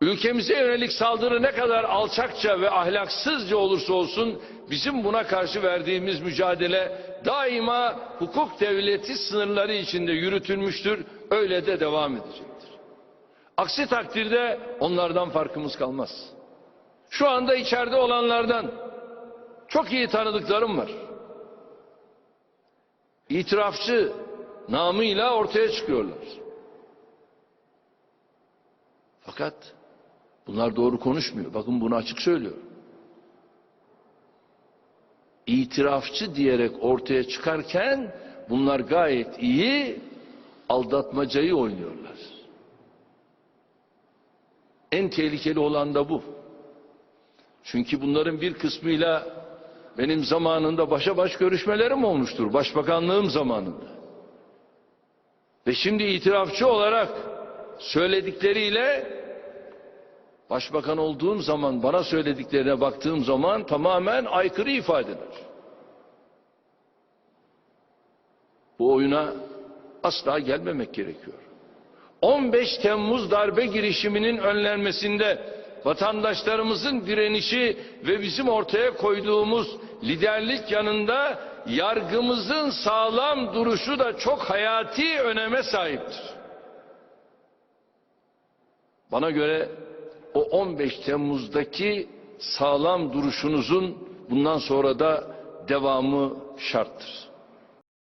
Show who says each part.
Speaker 1: Ülkemize yönelik saldırı ne kadar alçakça ve ahlaksızca olursa olsun bizim buna karşı verdiğimiz mücadele daima hukuk devleti sınırları içinde yürütülmüştür. Öyle de devam edecektir. Aksi takdirde onlardan farkımız kalmaz. Şu anda içeride olanlardan çok iyi tanıdıklarım var. İtirafçı namıyla ortaya çıkıyorlar. Fakat bunlar doğru konuşmuyor. Bakın bunu açık söylüyor. İtirafçı diyerek ortaya çıkarken bunlar gayet iyi aldatmacayı oynuyorlar. En tehlikeli olan da bu. Çünkü bunların bir kısmıyla benim zamanında başa baş görüşmelerim olmuştur. Başbakanlığım zamanında. Ve şimdi itirafçı olarak söyledikleriyle başbakan olduğum zaman bana söylediklerine baktığım zaman tamamen aykırı ifadeler. Bu oyuna asla gelmemek gerekiyor. 15 Temmuz darbe girişiminin önlenmesinde vatandaşlarımızın direnişi ve bizim ortaya koyduğumuz liderlik yanında yargımızın sağlam duruşu da çok hayati öneme sahiptir. Bana göre o 15 Temmuz'daki sağlam duruşunuzun bundan sonra da devamı şarttır.